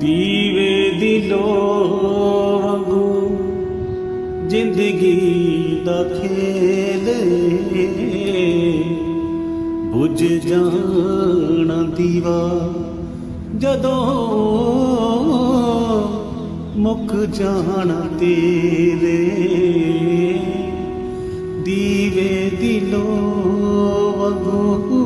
ਦੀਵੇ ਦਿਲੋਂ ਲੋ ਵਾਂਗੂ ਜ਼ਿੰਦਗੀ ਦਾ ਖੇਲ ਬੁਝ ਜਾਣਾ ਦੀਵਾ ਜਦੋਂ ਮੁੱਕ ਜਾਣਾ ਤੇਰੇ ਦੀਵੇ ਦਿਲੋਂ ਲੋ ਵਾਂਗੂ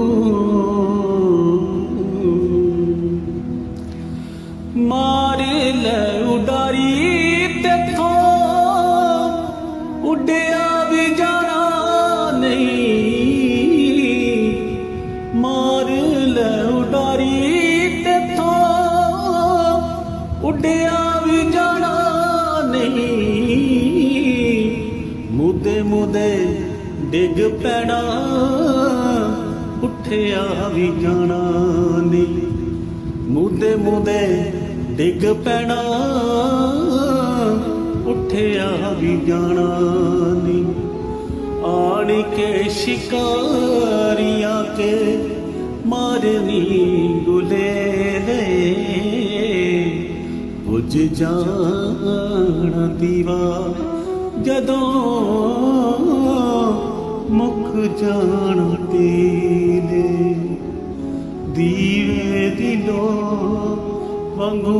ਮਾਰ ਲੈ ਉਡਾਰੀ ਤੇਥੋਂ ਉੱਡਿਆ ਵੀ ਜਾਣਾ ਨਹੀਂ। ਮਾਰ ਲੈ ਉਡਾਰੀ ਤੇਥੋਂ ਉੱਡਿਆ ਵੀ ਜਾਣਾ ਨਹੀਂ। ਮੁੱਦੇ ਮੁੱਦੇ ਡਿੱਗ ਪੈਣਾ। ਉੱਠਿਆ ਵੀ ਜਾਣਾ ਨਹੀਂ। ਮੁੱਦੇ ਮੁੱਦੇ ਡਿੱਗ ਪੈਣਾ, ਉੱਠਿਆ ਵੀ ਜਾਣਾ ਨੀ ਆਣ ਕੇ ਸ਼ਿਕਾਰੀਆਂ ਕੇ ਮਾਰਨੀ ਗੁਲੇਲੇ ਬੁਝ ਜਾਣਾ ਦੀਵਾ ਜਦੋਂ ਮੁੱਕ ਜਾਣਾ ਤੇਲੇ ਦੀਵੇ ਦੀ ਲੋ ਵਾਂਗੂ